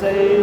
say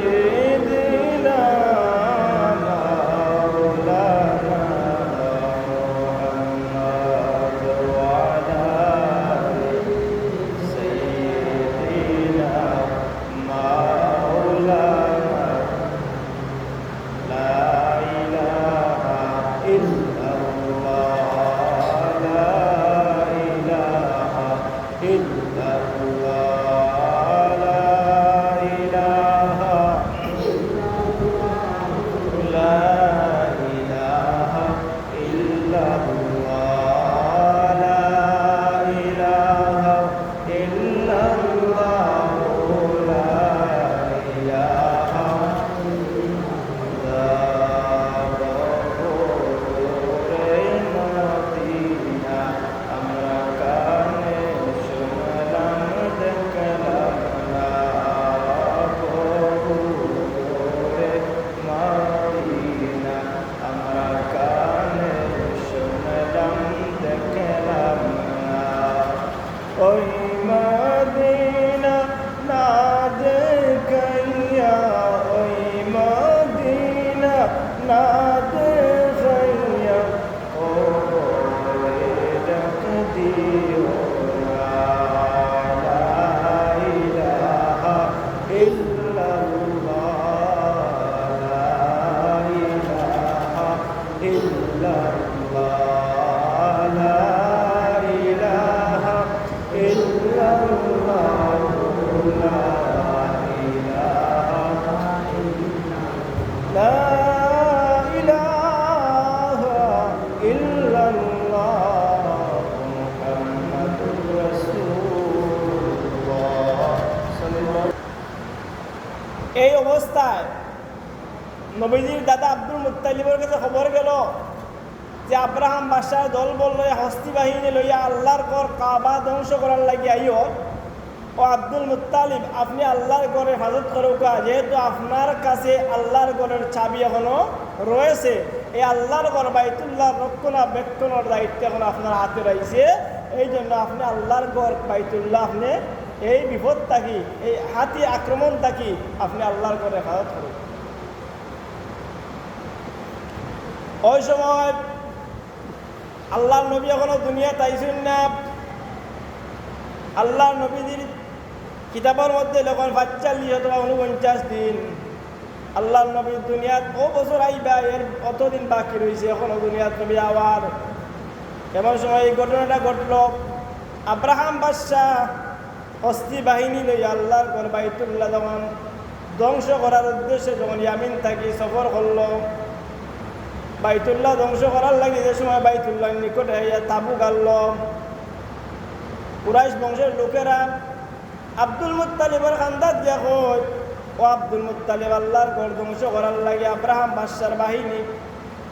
অবস্থায় নবীজির দাদা আব্দুল মুত্তালিবের কাছে খবর গেল যে আব্রাহাম বাদশাহ দল বল লইয়া হস্তি বাহিনী লইয়া আল্লাহর ঘর কাবা ধ্বংস করার লাগি আইও। ও আব্দুল মুত্তালিব, আপনি আল্লাহর ঘরে হাজত করুকা যেহেতু আপনার কাছে আল্লাহর ঘরের চাবি এখনও রয়েছে, এই আল্লাহর ঘর বাইতুল্লাহ রক্ষণাবেক্ষণের দায়িত্ব এখন আপনার হাতে রয়েছে। এই জন্য আপনি আল্লাহর ঘর বাইতুল্লাহ আপনি এই বিপদ থাকি, এই হাতি আক্রমণ থাকি, আপনি আল্লাহর ঘরে হেফাজত করুন। ওই সময় আল্লাহর নবী এখনও দুনিয়া তাইছেন না। আল্লাহর নবীদের কিতাবের মধ্যে যখন পাঁচচল্লিশ অথবা উনপঞ্চাশ দিন। আল্লাহ নবী দুনিয়াত ও বছর আইবা, এর অতদিন বাকি রয়েছে এখনও দুনিয়াত নবী আবার? এমন সময় এই ঘটনাটা ঘটল? আব্রাহাম বাদশাহ অস্থি বাহিনী লই আল্লাহর ঘর বাইতুল্লাহ যখন ধ্বংস করার উদ্দেশ্যে যখন ইয়ামিন থাকি সফর করল, বাইতুল্লাহ ধ্বংস করার লাগে যে সময় বাইতুল্লাহ নিকটে হইয়া তাবু গাড়ল। কুরাইশ বংশের লোকেরা আব্দুল মুত্তালিবের খান্দাত দিয়া কই ও আব্দুল মুতালিব আল্লাহর ঘর ধ্বংস করার লাগে আব্রাহাম বাদশার বাহিনী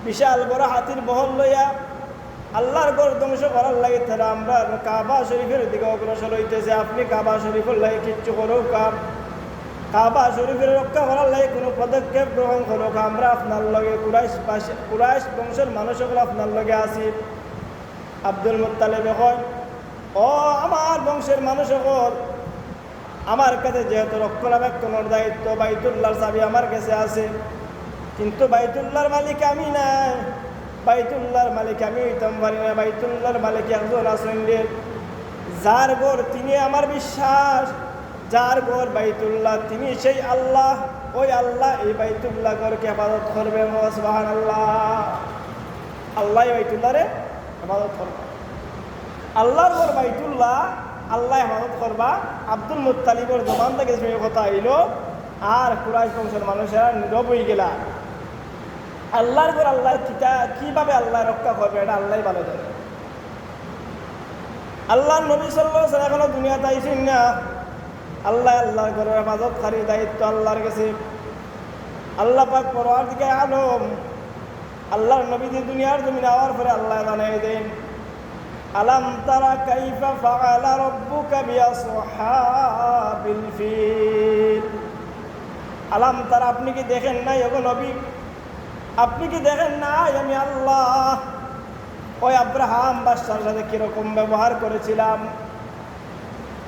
বিশাল বড় হাতির বহল লইয়া আল্লাহর ঘর ধ্বংস করার লাগে তারা আমরা কাবা শরীফের দিকে অগ্রসর হইতেছে। আপনি কাবা শরীফের লাগে কিচ্ছু করো কাম কাবা শরীফের রক্ষা করার লাগে কোনো পদক্ষেপ গ্রহণ করো আমরা আপনার লগে কুরাইশ কুরাইশ বংশের মানুষগুলো আপনার লগে আছি। আব্দুল মুত্তালিবে কয় ও আমার বংশের মানুষ সকল আমার কাছে যেহেতু রক্ষণাবেক্ষণের দায়িত্ব, বাইতুল্লাহর চাবি আমার কাছে আছে। কিন্তু বাইতুল্লাহর মালিক আমি নাই। বাইতুল্লাহর মালিক আমি হইতাম পারি না, বাইতুল্লাহর মালিক একজন আছেন। যার গোর তিনি আমার বিশ্বাস, যার গোর বাইতুল্লাহ তিনি সেই আল্লাহ। ওই আল্লাহ এই বাইতুল্লাহ গরকে হেফাজত করবেন সুবাহান আল্লাহ আল্লাহ বাইতুল্লাহরে হেফাজত করবে। আল্লাহর ঘর বাইতুল্লাহ, আল্লাহ হেফাজত করবা। আব্দুল মুত্তালিবর জবান থেকে কথা আইল আর কুরাইশ বংশের মানুষেরা নীরব হয়ে গেলা। আল্লাহর ঘর আল্লাহ কিতা, কীভাবে আল্লাহ রক্ষা করবে, এটা আল্লাহ ভালো জানে। আল্লাহ নবী সাল্লাহ এখনও দুনিয়াতে আইসেন না, আল্লাহ আল্লাহর ঘরের খারি দায়িত্ব আল্লাহর কাছে। আল্লাহ পাক পরোয়ার দিকে আলম, আল্লাহর নবী যে দুনিয়ার জমিনে আওয়ার পরে আল্লাহ জানাই দেন। আলাম তারা কাইফা ফাআলা রাব্বুকা বিআসহাবিল ফিল। আলাম তারা, আপনি কি দেখেন নাই? ওগো নবী আপনি কি দেখেন নাই আমি আল্লাহ? ওই আব্রাহাম বাদশার সাথে কীরকম ব্যবহার করেছিলাম?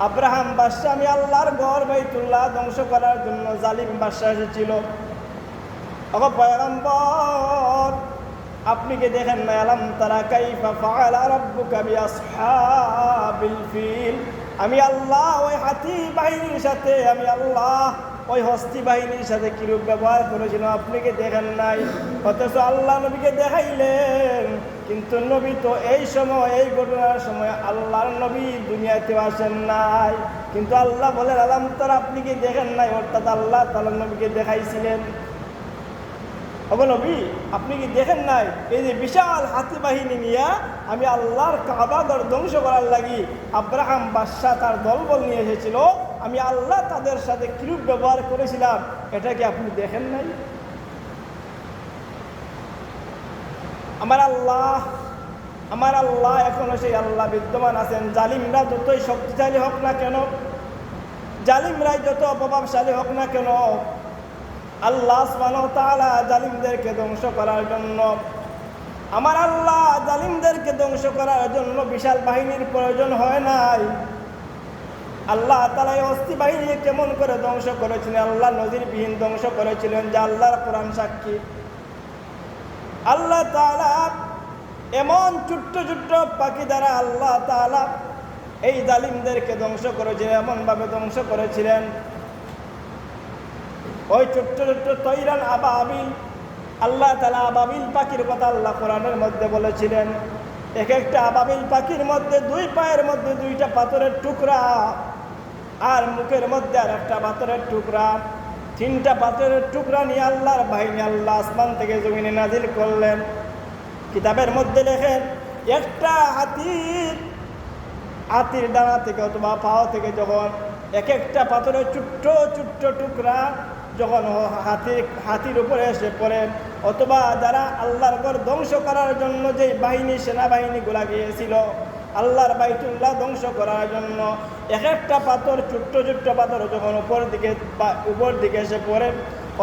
আব্রাহাম বাদশাহ আমি আল্লাহর গড় বাইতুল্লাহ ধ্বংস করার জন্য জালিম বাদশাহ এসেছিল। আপনি কি দেখেন না আলাম তারা কাইফা আমি আল্লাহ ওই হাতি বাহিনীর সাথে, আমি আল্লাহ ওই হস্তি বাহিনীর সাথে কিরূপ ব্যবহার করেছিলাম আপনি কি দেখেন নাই। অথচ আল্লাহ নবীকে দেখাইলেন। কিন্তু নবী তো এই সময়, এই ঘটনার সময় আল্লাহর নবী দুনিয়াতে আসেন নাই। কিন্তু আল্লাহ বলেন, আলাম তারা আপনি কি দেখেন নাই? অর্থাৎ আল্লাহ তাআলা নবীকে দেখাইছিলেন। ওগো নবী, আপনি কি দেখেন নাই? এই যে বিশাল হাতি বাহিনী নিয়ে আমি আল্লাহর কাবাগর ধ্বংস করার লাগি আব্রাহাম বাদশাহ তার দলবল নিয়ে এসেছিল। আমি আল্লাহ তাদের সাথে কিরূপ ব্যবহার করেছিলাম, এটা কি আপনি দেখেন নাই? আমার আল্লাহ আমার আল্লাহ এখনও সেই আল্লাহ বিদ্যমান আছেন। জালিমরা যতই শক্তিশালী হোক না কেন, জালিমরাই যত প্রভাবশালী হোক না কেন, আল্লাহ ওয়া জালিমদেরকে ধ্বংস করার জন্য, আমার আল্লাহ জালিমদেরকে ধ্বংস করার জন্য বিশাল বাহিনীর প্রয়োজন হয় নাই। আল্লাহ তালা অস্থি বাহিনী কেমন করে ধ্বংস করেছিলেন? আল্লাহ নজিরবিহীন ধ্বংস করেছিলেন, যে আল্লাহর কোরআন সাক্ষী। আল্লাহ তাআলা এমন ছোট্ট ছোট্ট পাখি দ্বারা আল্লাহ তাআলা এই জালিমদেরকে ধ্বংস করেছিলেন, এমনভাবে ধ্বংস করেছিলেন। ওই ছোট্ট ছোট্ট তৈরান আবাবিল আল্লাহ তালা আবাবিল পাখির কথা আল্লাহ কোরআনের মধ্যে বলেছিলেন। এক একটা আবাবিল পাখির মধ্যে দুই পায়ের মধ্যে দুইটা পাথরের টুকরা আর মুখের মধ্যে আর একটা পাথরের টুকরা। তিনটা পাথরের টুকরা নিয়ে আল্লাহর বাহিনী আল্লাহ আসমান থেকে জমিনে নাজিল করলেন। কিতাবের মধ্যে লেখেন একটা হাতির হাতির ডানা থেকে অথবা পাও থেকে যখন এক একটা পাথরের ছোট্ট ছোট্ট টুকরা যখন হাতির হাতির উপরে এসে পড়ে, অথবা যারা আল্লাহর ঘর ধ্বংস করার জন্য যে বাহিনী, সেনাবাহিনীগুলা গিয়েছিল, আল্লাহর বাইতুল্লাহ ধ্বংস করার জন্য এক একটা পাথর, ছোট্ট ছোট্ট পাথর যখন উপর দিকে উপর দিকে এসে পড়ে,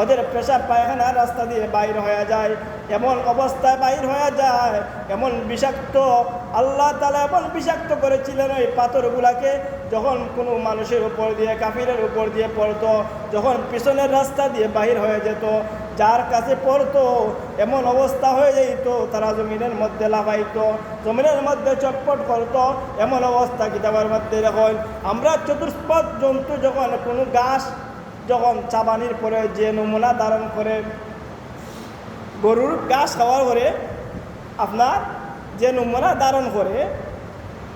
ওদের পেশা পায়খানা রাস্তা দিয়ে বাইর হয়ে যায়। এমন অবস্থায় বাইর হয়ে যায়, এমন বিষাক্ত, আল্লাহ তালা এমন বিষাক্ত করেছিলেন ওই পাথরগুলাকে যখন কোনো মানুষের উপর দিয়ে, কাফিরের উপর দিয়ে পড়তো, যখন পিছনের রাস্তা দিয়ে বাহির হয়ে যেত, যার কাছে পড়তো, এমন অবস্থা হয়ে যেত, তারা জমিনের মধ্যে লাফাইতো, জমিনের মধ্যে চটপট করতো, এমন অবস্থা কিতাবের মধ্যে দেখুন। আমরা চতুষ্পদ জন্তু যখন কোনো গাছ যখন চাবানির পরে যে নমুনা ধারণ করে, গরুর ঘাস খাওয়ার পরে, আপনার যে নমুনা ধারণ করে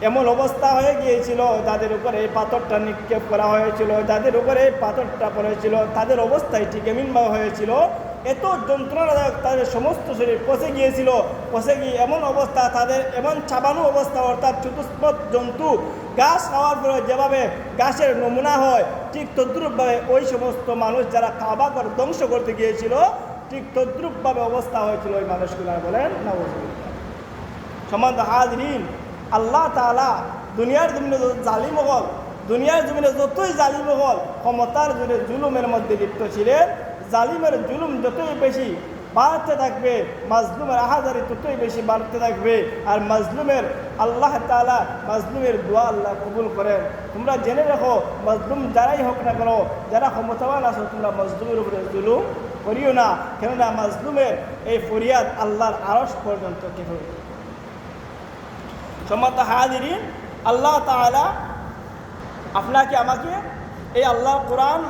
এমন অবস্থা হয়ে গিয়েছিল, যাদের উপরে এই পাথরটা নিক্ষেপ করা হয়েছিল, যাদের উপরে এই পাথরটা পড়েছিল, তাদের অবস্থায় ঠিক এমনভাবে হয়েছিল। এত যন্ত্রণাদায়ক তাদের সমস্ত শরীর পচে গিয়েছিল, পচে গিয়ে এমন অবস্থা, তাদের এমন চাবানো অবস্থা, অর্থাৎ চতুষ্পদ জন্তু গাছ খাওয়ার পরে যেভাবে গাছের নমুনা হয়, ঠিক তদ্রুপভাবে ওই সমস্ত মানুষ যারা কাবা করে ধ্বংস করতে গিয়েছিল, ঠিক তদ্রুপভাবে অবস্থা হয়েছিল ওই মানুষগুলো বলেন না সমান্ত হাজরিন আল্লাহ তালা দুনিয়ার জমিনে জালিম হল, দুনিয়ার জমিনে যতই জালিম হল, ক্ষমতার জুড়ে জুলুমের মধ্যে লিপ্ত ছিলেন। জালিমের জুলুম যতই বেশি বাড়তে থাকবে, মাজলুমের আহাজারি ততই বেশি বাড়তে থাকবে। আর মাজলুমের আল্লাহ তালা মাজলুমের দোয়া আল্লাহ কবুল করেন। তোমরা জেনে রাখো, মাজলুম যারাই হোক না কেন, যারা ক্ষমতাবান আছো, তোমরা মাজলুমের উপরে জুলুম করিও না। কেননা মাজলুমের এই ফরিয়াদ আল্লাহর আরস পর্যন্ত কে হবে সম্মত হাজিরিন আল্লাহ তাআলা আপনাকে আমাকে এই আল্লাহ কোরআন